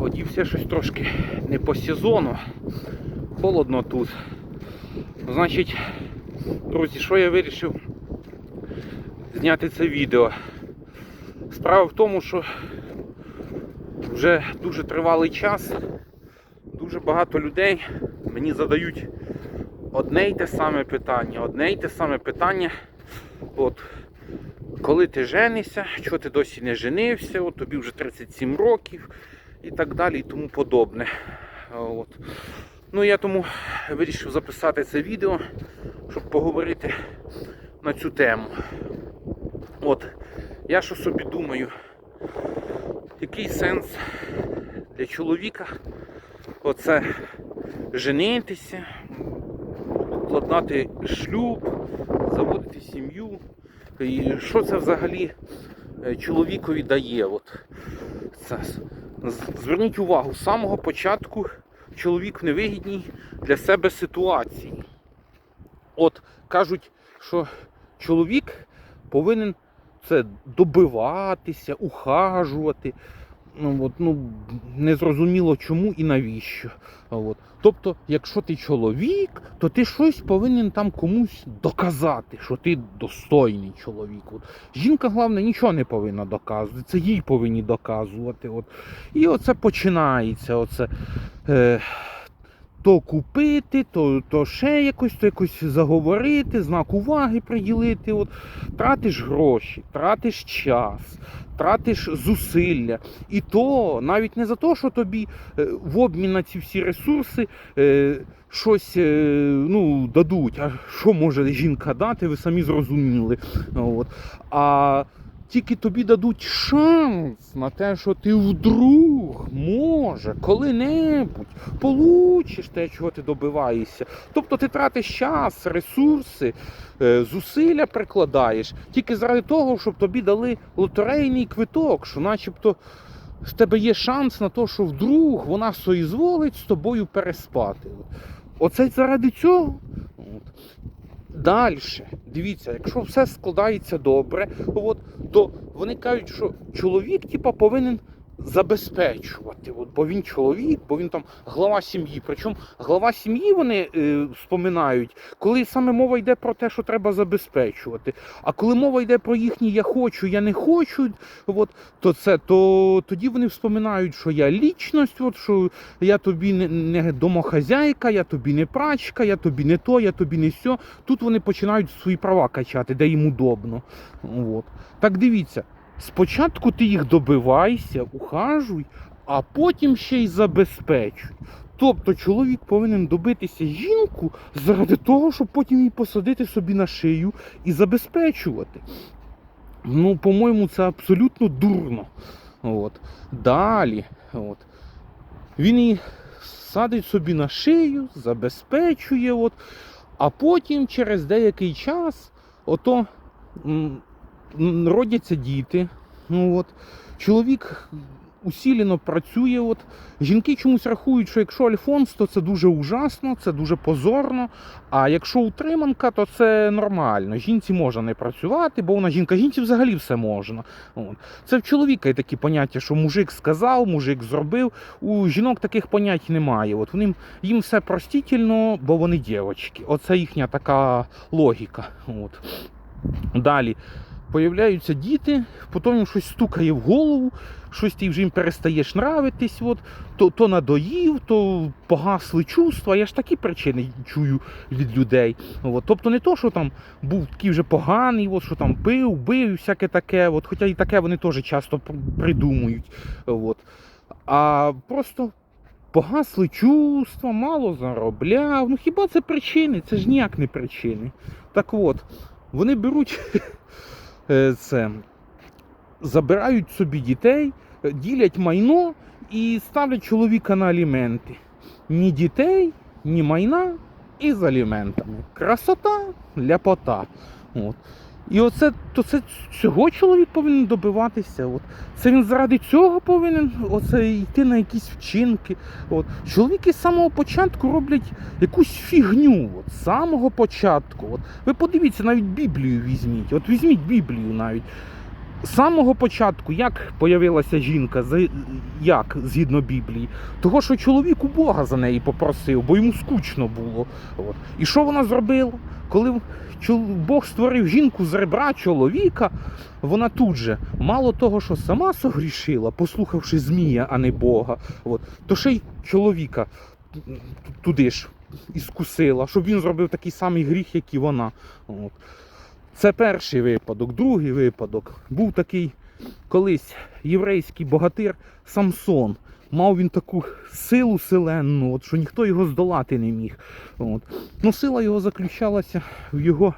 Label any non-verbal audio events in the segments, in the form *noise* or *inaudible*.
одівся щось трошки не по сезону. Холодно тут. Значить, друзі, що я вирішив зняти це відео? Справа в тому, що вже дуже тривалий час, дуже багато людей мені задають одне й те саме питання. Одне й те саме питання. От, коли ти женишся, чого ти досі не женився, от тобі вже 37 років і так далі і тому подобне. От. Ну я тому вирішив записати це відео, щоб поговорити на цю тему. От, я що собі думаю, який сенс для чоловіка оце женитися, укладати шлюб, заводити сім'ю. І що це взагалі е, чоловікові дає? От це. Зверніть увагу, з самого початку чоловік в невигідній для себе ситуації. От кажуть, що чоловік повинен це добиватися, ухажувати. Ну, от, ну, незрозуміло чому і навіщо. От. Тобто, якщо ти чоловік, то ти щось повинен там комусь доказати, що ти достойний чоловік. От. Жінка, головне, нічого не повинна доказувати, це їй повинні доказувати. От. І оце починається. Оце, е, то купити, то, то ще якось, то якось заговорити, знак уваги приділити. От. Тратиш гроші, тратиш час, тратиш зусилля. І то навіть не за те, що тобі е, в обмін на ці всі ресурси е, щось е, ну, дадуть. А що може жінка дати, ви самі зрозуміли. От. А тільки тобі дадуть шанс на те, що ти вдруг може коли-небудь получиш те, чого ти добиваєшся. Тобто ти тратиш час, ресурси, е, зусилля прикладаєш тільки заради того, щоб тобі дали лотерейний квиток, що начебто в тебе є шанс на те, що вдруг вона соізволить з тобою переспати. Оце заради цього. Далі, дивіться, якщо все складається добре, от, то вони кажуть, що чоловік типа, повинен забезпечувати. От, бо він чоловік, бо він там глава сім'ї. Причому глава сім'ї вони е, вспоминають, коли саме мова йде про те, що треба забезпечувати. А коли мова йде про їхні я хочу, я не хочу, от, то це то тоді вони вспоминають, що я лічність, от, що я тобі не, не домохазяйка, я тобі не прачка, я тобі не то, я тобі не сьо. Тут вони починають свої права качати, де їм удобно. От. Так дивіться, спочатку ти їх добивайся, ухажуй, а потім ще й забезпечуй. Тобто чоловік повинен добитися жінку заради того, щоб потім її посадити собі на шию і забезпечувати. Ну, по-моєму, це абсолютно дурно. От. Далі. От. Він її садить собі на шию, забезпечує, от, а потім через деякий час ото родяться діти. Ну, от. Чоловік усілено працює. От. Жінки чомусь рахують, що якщо альфонс, то це дуже ужасно, це дуже позорно. А якщо утриманка, то це нормально. Жінці можна не працювати, бо вона жінка, жінці взагалі все можна. От. Це в чоловіка є такі поняття, що мужик сказав, мужик зробив. У жінок таких понять немає. От вони, їм все простительно, бо вони дівчатки. Оце їхня така логіка. От. Далі. Появляються діти, потім їм щось стукає в голову, щось ти вже їм перестаєш нравитись, от, то, то надоїв, то погасли чувства. Я ж такі причини чую від людей. От. Тобто не то, що там був такий вже поганий, от, що там пив, бив і всяке таке. От, хоча і таке вони теж часто придумують. От. А просто погасли чувства, мало заробляв. Ну хіба це причини? Це ж ніяк не причини. Так от, вони беруть *laughs* це, забирають собі дітей, е, ділять майно і ставлять чоловіка на аліменти. Ні дітей, ні майна і з аліментами. Красота, ляпота. От. І оце то це цього чоловік повинен добиватися. От. Це він заради цього повинен оце, йти на якісь вчинки. От. Чоловіки з самого початку роблять якусь фігню. От, з самого початку. От. Ви подивіться, навіть Біблію візьміть. От візьміть Біблію навіть. З самого початку, як появилася жінка, як згідно Біблії, того, що чоловік у Бога за неї попросив, бо йому скучно було. От. І що вона зробила? Коли Бог створив жінку з ребра чоловіка, вона тут же, мало того, що сама согрішила, послухавши Змія, а не Бога, от, то ще й чоловіка туди ж і скусила, щоб він зробив такий самий гріх, як і вона. От. Це перший випадок. Другий випадок був такий колись єврейський богатир Самсон. Мав він таку силу селенну, от, що ніхто його здолати не міг. От. Ну, сила його заключалася в його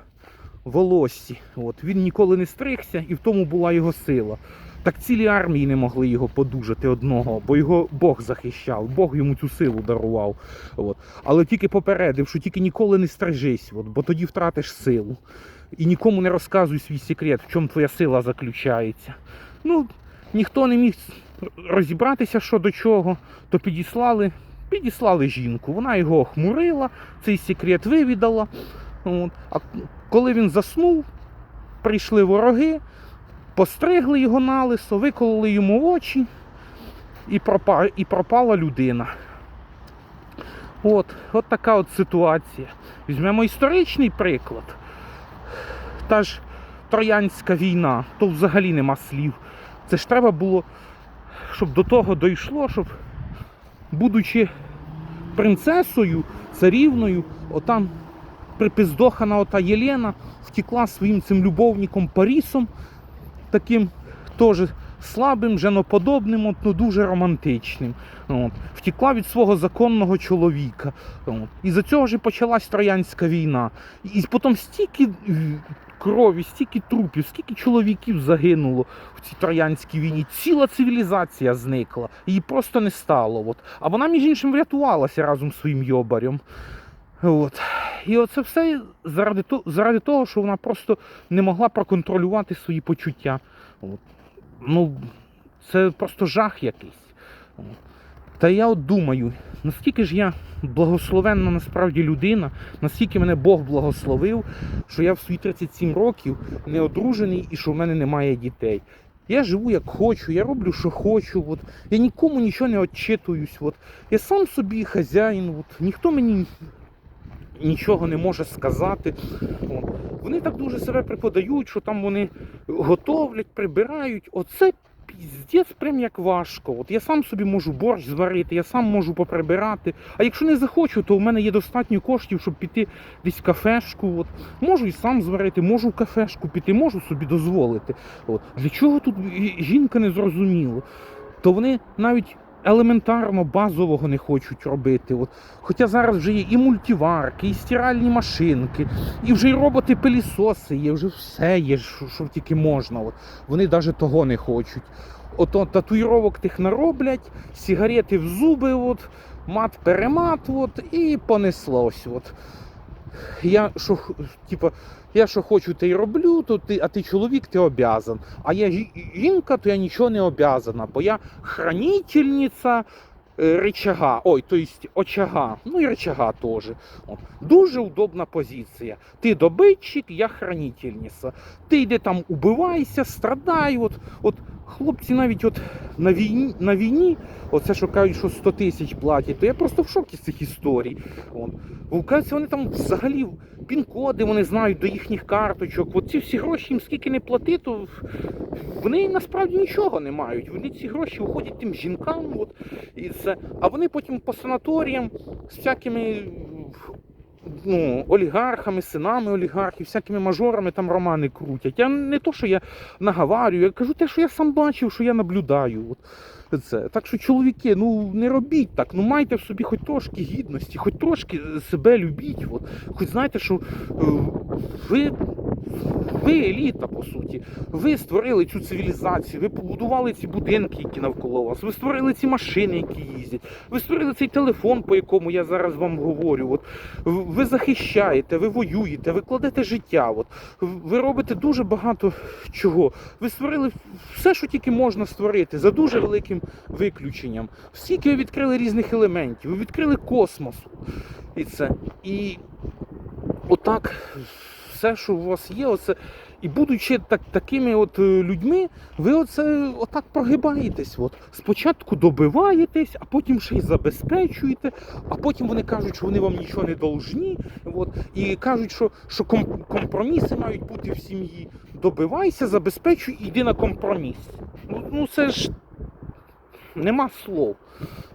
волоссі. От. Він ніколи не стригся, і в тому була його сила. Так цілі армії не могли його подужати одного, бо його Бог захищав, Бог йому цю силу дарував. От. Але тільки попередив, що тільки ніколи не стрижись, от, бо тоді втратиш силу. І нікому не розказуй свій секрет, в чому твоя сила заключається. Ну, ніхто не міг розібратися, що до чого, то підіслали, підіслали жінку. Вона його охмурила, цей секрет вивідала. От. А коли він заснув, прийшли вороги, постригли його на лисо, викололи йому очі і, пропа, і пропала людина. От, от така от ситуація. Візьмемо історичний приклад. Та ж Троянська війна, то взагалі нема слів. Це ж треба було, щоб до того дійшло, щоб, будучи принцесою, царівною, отам припиздохана ота Єлена втекла своїм цим любовником Парісом, таким теж слабим, женоподобним, от, ну, дуже романтичним. От. Втекла від свого законного чоловіка. От. І за цього ж і почалась Троянська війна. І потім стільки е, крові, стільки трупів, скільки чоловіків загинуло в цій Троянській війні. Ціла цивілізація зникла. Її просто не стало. От. А вона, між іншим, врятувалася разом з своїм йобарем. От. І оце все заради, заради того, що вона просто не могла проконтролювати свої почуття. От. Ну, це просто жах якийсь. Та я от думаю, наскільки ж я благословенна насправді людина, наскільки мене Бог благословив, що я в свої 37 років не одружений і що в мене немає дітей. Я живу як хочу, я роблю, що хочу. От. Я нікому нічого не отчитуюсь. От. Я сам собі хазяїн, от. ніхто мені нічого не може сказати. Вони так дуже себе преподають, що там вони готовлять, прибирають. Оце піздець прям як важко. От я сам собі можу борщ зварити, я сам можу поприбирати. А якщо не захочу, то в мене є достатньо коштів, щоб піти десь в кафешку. От. Можу і сам зварити, можу в кафешку піти, можу собі дозволити. От. Для чого тут жінка не зрозуміло? То вони навіть елементарно базового не хочуть робити. От. Хоча зараз вже є і мультиварки, і стиральні машинки, і вже й роботи-пилісоси є, вже все є, що, що тільки можна. От. Вони навіть того не хочуть. Ото татуїровок тих нароблять, сигарети в зуби, от, мат-перемат, от, і понеслось. От. Я що, типа, я що хочу, те й роблю, то ти, а ти чоловік, ти обязан. А я жінка, то я нічого не обязана, бо я хранительниця речага, ой, то есть очага, ну і речага теж. От. Дуже удобна позиція. Ти добитчик, я хранительниця. Ти йди там убивайся, страдай. От, от хлопці навіть от на війні, на війні, оце що кажуть, що 100 тисяч платять, то я просто в шокі з цих історій. От. Вулканці вони там взагалі пін-коди вони знають до їхніх карточок. От ці всі гроші їм скільки не плати, то вони насправді нічого не мають. Вони ці гроші уходять тим жінкам. От, і це. А вони потім по санаторіям з всякими ну, олігархами, синами олігархів, всякими мажорами там романи крутять. Я не то, що я наговарюю, я кажу те, що я сам бачив, що я наблюдаю. От. Це. Так що, чоловіки, ну не робіть так, ну майте в собі хоч трошки гідності, хоч трошки себе любіть. От. Хоч знаєте, що е, ви, ви еліта, по суті. Ви створили цю цивілізацію, ви побудували ці будинки, які навколо вас, ви створили ці машини, які їздять, ви створили цей телефон, по якому я зараз вам говорю. От. Ви захищаєте, ви воюєте, ви кладете життя. От. Ви робите дуже багато чого. Ви створили все, що тільки можна створити, за дуже великим виключенням. Скільки ви відкрили різних елементів, ви відкрили космос. І це. І отак все, що у вас є, оце. І будучи так, такими от е, людьми, ви оце отак прогибаєтесь. От. Спочатку добиваєтесь, а потім ще й забезпечуєте, а потім вони кажуть, що вони вам нічого не должні. От. І кажуть, що, що компроміси мають бути в сім'ї. Добивайся, забезпечуй і йди на компроміс. Ну, ну це ж нема слов.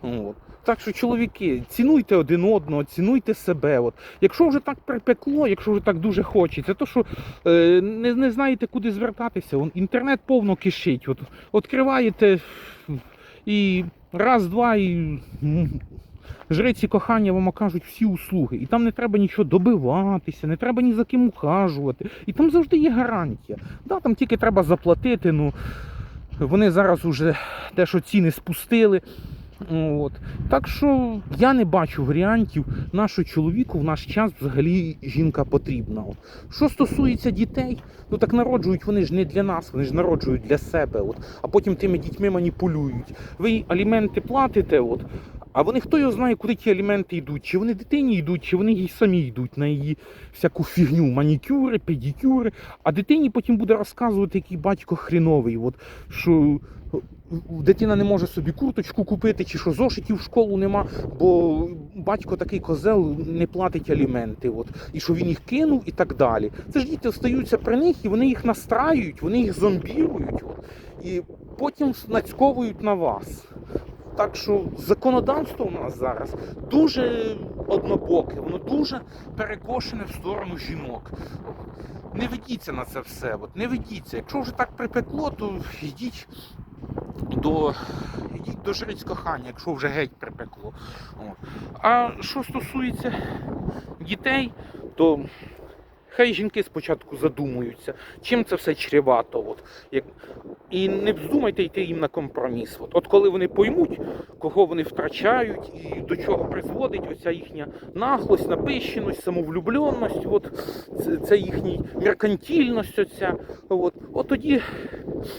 От. Так що, чоловіки, цінуйте один одного, цінуйте себе. От. Якщо вже так припекло, якщо вже так дуже хочеться, то що е, не, не знаєте, куди звертатися. Он, інтернет повно кишить. От, відкриваєте і раз, два, і м, жреці кохання вам окажуть всі услуги. І там не треба нічого добиватися, не треба ні за ким ухажувати. І там завжди є гарантія. Да, там тільки треба заплатити. Ну, вони зараз уже те, що ціни спустили. От. Так що я не бачу варіантів нашого чоловіку в наш час взагалі жінка потрібна. От. Що стосується дітей, ну так народжують вони ж не для нас, вони ж народжують для себе. От. А потім тими дітьми маніпулюють. Ви аліменти платите, от, а вони хто його знає, куди ті аліменти йдуть? Чи вони дитині йдуть, чи вони їй самі йдуть на її всяку фігню, манікюри, педикюри. А дитині потім буде розказувати, який батько хріновий. От, що дитина не може собі курточку купити, чи що зошитів в школу нема, бо батько такий козел не платить аліменти. От, і що він їх кинув і так далі. Це ж діти остаються при них, і вони їх настраюють, вони їх зомбірують. От, і потім нацьковують на вас. Так що законодавство у нас зараз дуже однобоке, воно дуже перекошене в сторону жінок. Не ведіться на це все, от, не ведіться. Якщо вже так припекло, то йдіть до, йдіть до жриць кохання, якщо вже геть припекло. От. А що стосується дітей, то хай жінки спочатку задумуються, чим це все чревато. От. І не вздумайте йти їм на компроміс. От. От коли вони поймуть, кого вони втрачають і до чого призводить оця їхня наглость, напищеність, самовлюбленість, от, це, це їхня меркантильність. Оця. От. от тоді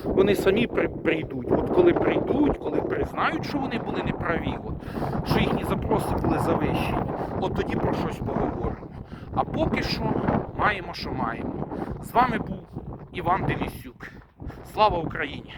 вони самі при, прийдуть. От коли прийдуть, коли признають, що вони були неправі, от, що їхні запроси були завищені, от тоді про щось поговоримо. А поки що маємо, що маємо. З вами був Іван Денисюк. Слава Україні!